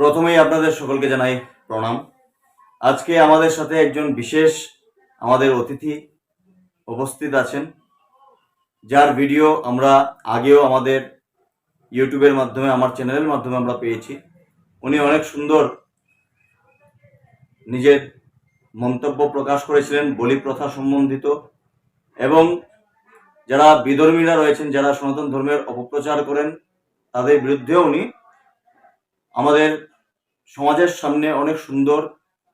প্রথমেই আপনাদের সকলকে জানাই প্রণাম। আজকে আমাদের সাথে একজন বিশেষ আমাদের অতিথি উপস্থিত আছেন, যার ভিডিও আমরা আগেও আমাদের ইউটিউবের মাধ্যমে, আমার চ্যানেলের মাধ্যমে আমরা পেয়েছি। উনি অনেক সুন্দর নিজের মন্তব্য প্রকাশ করেছিলেন বলি প্রথা সম্বন্ধিত। এবং যারা বিধর্মীরা রয়েছেন, যারা সনাতন ধর্মের অপপ্রচার করেন, তাদের বিরুদ্ধেও উনি আমাদের সমাজের সামনে অনেক সুন্দর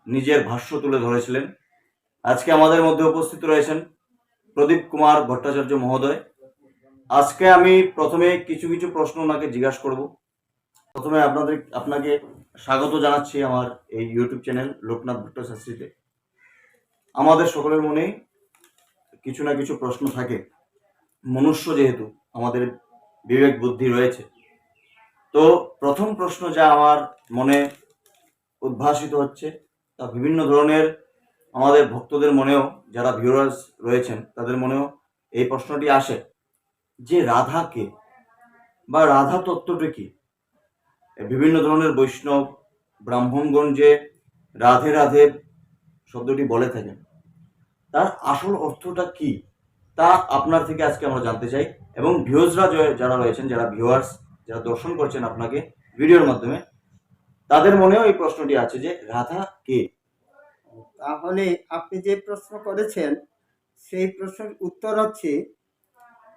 নিজের ভাষ্য তুলে ধরেছিলেন। আজকে আমাদের মধ্যে উপস্থিত রয়েছেন প্রদীপ কুমার ভট্টাচার্য মহোদয়। আজকে আমি প্রথমে কিছু কিছু প্রশ্ন ওনাকে জিজ্ঞাসা করব। প্রথমে আপনাদের, আপনাকে স্বাগত জানাচ্ছি আমার এই ইউটিউব চ্যানেল লোকনাথ ভট্টাচার্যতে। আমাদের সকলের মনেই কিছু না কিছু প্রশ্ন থাকে। মনুষ্য যেহেতু আমাদের বিবেক বুদ্ধি রয়েছে। তো প্রথম প্রশ্ন যা আমার মনে উদ্ভাসিত হচ্ছে, তা বিভিন্ন ধরনের আমাদের ভক্তদের মনেও, যারা ভিউয়ার্স রয়েছেন, তাদের মনেও এই প্রশ্নটি আসে যে রাধা কে বা রাধা তত্ত্বটি কি? বিভিন্ন ধরনের বৈষ্ণব, ব্রাহ্মণগণ যে রাধে রাধে শব্দটি বলে থাকেন, তার আসল অর্থটা কি? তা আপনার থেকে আজকে আমরা জানতে চাই এবং ভিউজরা যারা রয়েছেন, যারা ভিউয়ার্স যারা দর্শন করছেন আপনাকে ভিডিওর মাধ্যমে তাদের মনেও এই প্রশ্নটি আছে যে রাধা কে? তাহলে আপনি যে প্রশ্ন করেছেন সেই প্রশ্নের উত্তর হচ্ছে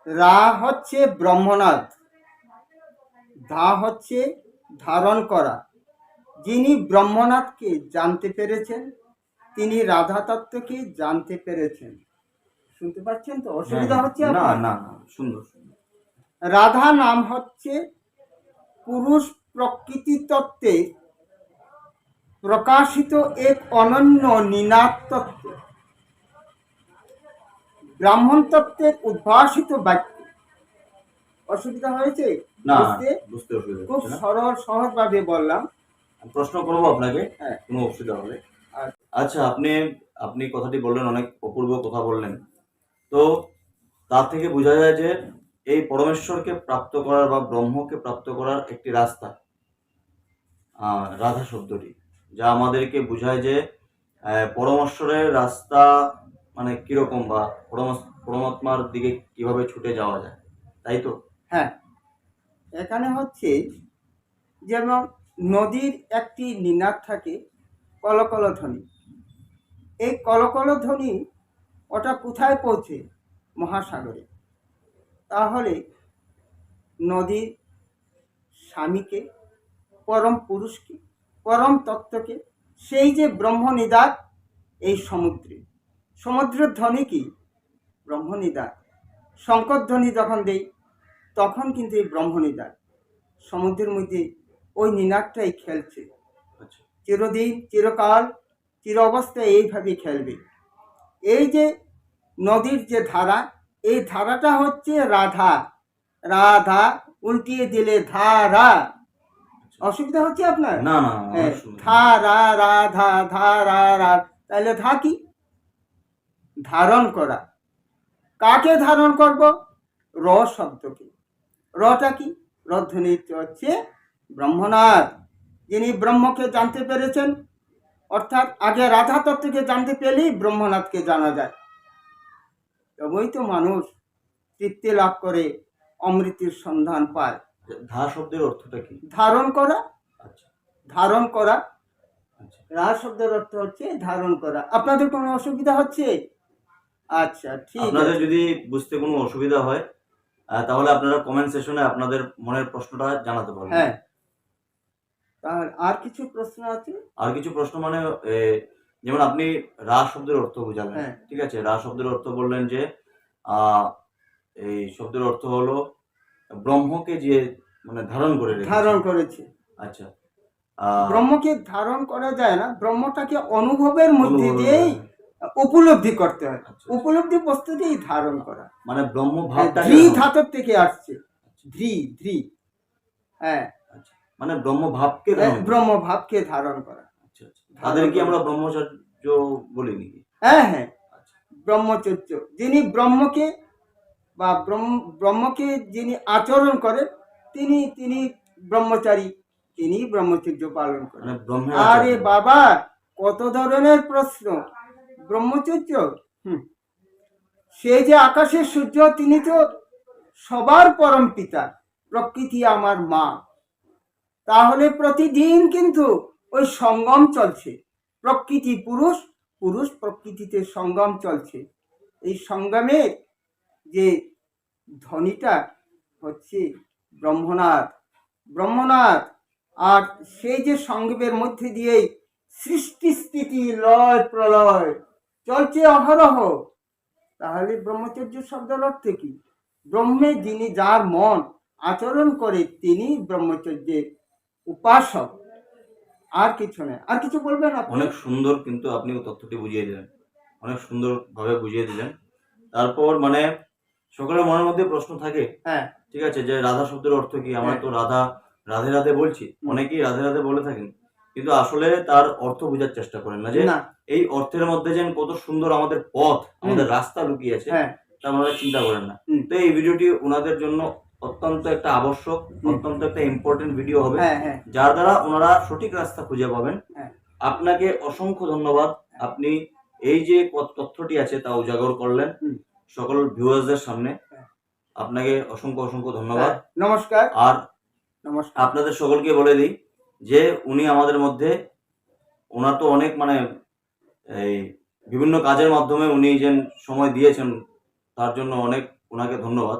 রা হচ্ছে ব্রহ্মনাথ ধা হচ্ছে ধারণ করা। যিনি ব্রহ্মনাথকে জানতে পেরেছেন তিনি রাধা তত্ত্বকে জানতে পেরেছেন। শুনতে পাচ্ছেন তো? অসুবিধা হচ্ছে হ্যাঁ, না আপনার? না না সুন্দর। রাধা নাম হচ্ছে পুরুষ প্রকৃতি তত্ত্বে প্রকাশিত এক অনন্য নিনাদ তত্ত্ব ব্রাহ্মণ তত্ত্বের উদ্ভাসিত বাক্য। অসুবিধা হয়েছে? না বুঝতে? অসুবিধা খুব সরল সহজভাবে বললাম। প্রশ্ন করব আপনাকে হ্যাঁ। কোনো অসুবিধা হলে আচ্ছা আপনি আপনি কথাটি বললেন অনেক অপূর্ব কথা বললেন। তো তার থেকে বোঝা যায় যে এই পরমেশ্বরকে প্রাপ্ত করার বা ব্রহ্মকে প্রাপ্ত করার একটি রাস্তা রাধা শব্দটি, যা আমাদেরকে বোঝায় যে পরমেশ্বরের রাস্তা মানে কীরকম বা পরমস- পরমাত্মার দিকে কীভাবে ছুটে যাওয়া যায়, তাই তো? হ্যাঁ। এখানে হচ্ছে যেমন নদীর একটি নিনাদ থাকে কলকল ধ্বনি এই কলকল ধ্বনি ওটা কোথায় পৌঁছে? মহাসাগরে। তাহলে নদীর স্বামীকে পরম পুরুষকে পরম তত্ত্বকে সেই যে ব্রহ্মনিদান এই সমুদ্রে। সমুদ্রের ধ্বনি কি? ব্রহ্মনিদান শঙ্কর ধ্বনি যখন দেই তখন কিন্তু এই ব্রহ্মনিদান সমুদ্রের মধ্যে ওই নিনাদটাই খেলছে। আচ্ছা। চিরদিন চিরকাল চির অবস্থায় এইভাবে খেলবে। এই যে নদীর যে ধারা এই ধারাটা হচ্ছে রাধা। রাধা উল্টিয়ে দিলে ধারা। অসুবিধা হচ্ছে আপনার? না না হ্যাঁ, ধারা রাধা ধারা রা তাহলে ধা কি? ধারণ করা। কাকে ধারণ করব? র শব্দকে। রটা কি? রধ্বনি হচ্ছে ব্রহ্মনাথ। যিনি ব্রহ্মকে জানতে পেরেছেন অর্থাৎ আগে রাধা তত্ত্বকে জানতে পেলেই ব্রহ্মনাথকে জানা যায়। তবেই তো মানুষ তৃপ্তি লাভ করে অমৃতের সন্ধান পায়। ধা শব্দের অর্থটা কি? ধারণ করা। আচ্ছা। ধারণ করা। আচ্ছা। রাজ শব্দের অর্থ হচ্ছে ধারণ করা। আপনাদের কোনো অসুবিধা হচ্ছে? আচ্ছা ঠিক আপনাদের আছে যদি বুঝতে কোনো অসুবিধা হয় তাহলে আপনারা কমেন্ট সেশনে আপনাদের মনের প্রশ্নটা জানাতে পারবেন। হ্যাঁ। তাহলে আর কিছু প্রশ্ন আছে? আর কিছু প্রশ্ন মানে যেমন আপনি রা শব্দের অর্থ বুঝালেন হ্যাঁ। ঠিক আছে? রা শব্দের অর্থ বললেন যে আহ, এই শব্দের অর্থ হলো ব্রহ্মকে যে মানে ধারণ করে ধারণ করেছে। আচ্ছা। ব্রহ্মকে ধারণ করা যায় না ব্রহ্মটাকে অনুভবের মধ্যে দিয়েই উপলব্ধি করতে হয়। আচ্ছা, উপলব্ধি বস্তুতেই ধারণ করা। মানে ব্রহ্ম ভাবটা ধ্রি ধাতর থেকে আসছে। ধ্রি ধ্রি। হ্যাঁ। আচ্ছা, মানে ব্রহ্ম ভাবকে ব্রহ্ম ভাবকে ধারণ করা। আচ্ছা, আচ্ছা। তাদের কি আমরা ব্রহ্মচর্য বলি নাকি? হ্যাঁ হ্যাঁ। আচ্ছা। ব্রহ্মচর্য। যিনি ব্রহ্মকে বা ব্রহ্ম ব্রহ্মকে যিনি আচরণ করেন তিনি তিনি ব্রহ্মচারী তিনি ব্রহ্মচর্য পালন করেন। মানে আরে বাবা কত ধরনের প্রশ্ন। ব্রহ্মচর্য হুম। সে যে আকাশের সূর্য তিনি তো সবার পরম পিতা প্রকৃতি আমার মা। তাহলে প্রতিদিন কিন্তু ওই সঙ্গম চলছে। প্রকৃতি পুরুষ পুরুষ প্রকৃতিতে সঙ্গম চলছে। এই সঙ্গমের যে ধ্বনিটা হচ্ছে ব্রহ্মনাথ ব্রহ্মনাথ, আর সেই যে সঙ্গমের মধ্যে দিয়েই সৃষ্টি স্থিতি লয় প্রলয়, চলছে অহরহ। তাহলে ব্রহ্মচর্য শব্দের অর্থ কি? ব্রহ্মে যিনি যার মন আচরণ করে, তিনি ব্রহ্মচর্যের উপাসক। আর কিছু নেই। আর কিছু বলবেন অনেক সুন্দর কিন্তু আপনি তথ্যটি বুঝিয়ে দিলেন। অনেক সুন্দর ভাবে বুঝিয়ে দিলেন। তারপর মানে সকলের মনের মধ্যে প্রশ্ন থাকে হ্যাঁ। ঠিক আছে যে রাধা শব্দের অর্থ কি? আমরা হ্যাঁ। তো রাধা রাধে রাধে বলছি। অনেকেই রাধে রাধে বলে থাকেন। কিন্তু আসলে তার অর্থ বোঝার চেষ্টা করেন না যে না। এই অর্থের মধ্যে যে কত সুন্দর আমাদের পথ আমাদের রাস্তা লুকিয়ে আছে হ্যাঁ। তা আমরা চিন্তা করেন না। তো এই ভিডিওটি ওনাদের জন্য অত্যন্ত একটা আবশ্যক অত্যন্ত একটা ইম্পর্টেন্ট ভিডিও হবে। হ্যাঁ হ্যাঁ। যার দ্বারা ওনারা সঠিক রাস্তা খুঁজে পাবেন। হ্যাঁ। আপনাকে অসংখ্য ধন্যবাদ। আপনি এই যে তথ্যটি আছে তা উজাগর করলেন। সকল ভিউয়ার্সদের সামনে। আপনাকে অসংখ্য অসংখ্য ধন্যবাদ। নমস্কার। আর নমস্কার। আপনাদের সকলকে বলে দিই যে উনি আমাদের মধ্যে ওনার তো অনেক মানে এই বিভিন্ন কাজের মাধ্যমে উনি যে সময় দিয়েছেন তার জন্য অনেক ওনাকে ধন্যবাদ।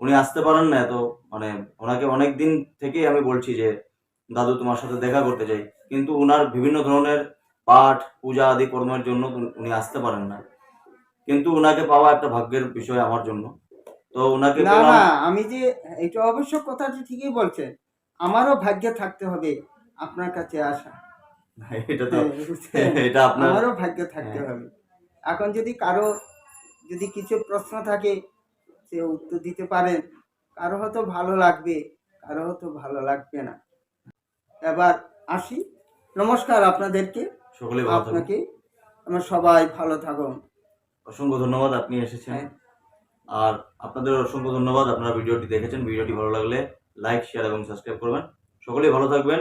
উনি আসতে পারেন না এত মানে ওনাকে অনেক দিন থেকেই আমি বলছি যে দাদু তোমার সাথে দেখা করতে চাই। কিন্তু উনার বিভিন্ন ধরনের পাঠ পূজা আদি কর্মের জন্য উনি- আসতে পারেন না। কিন্তু উনাকে পাওয়া একটা ভাগ্যের বিষয় আমার জন্য। তো উনাকে না না আমি যে এটা অবশ্য কথাটা ঠিকই বলছেন। আমারও ভাগ্যে থাকতে হবে আপনার কাছে আসা। এটা তো হ্যাঁ, এটা আপনার আমারও ভাগ্যে থাকতে হ্যাঁ। হবে। এখন যদি কারও যদি কিছু প্রশ্ন থাকে সে উত্তর দিতে পারেন। কারও হয়তো ভালো লাগবে কারও হয়তো ভালো লাগবে না। এবার আসি। নমস্কার আপনাদেরকে। সকলে আপনাকে আমরা সবাই ভালো থাকুন। অসংখ্য ধন্যবাদ আপনি এসেছেন। হ্যাঁ। আর আপনাদের অসংখ্য ধন্যবাদ আপনারা ভিডিওটি দেখেছেন। ভিডিওটি ভালো লাগলে লাইক শেয়ার এবং সাবস্ক্রাইব করবেন। সকলেই ভালো থাকবেন।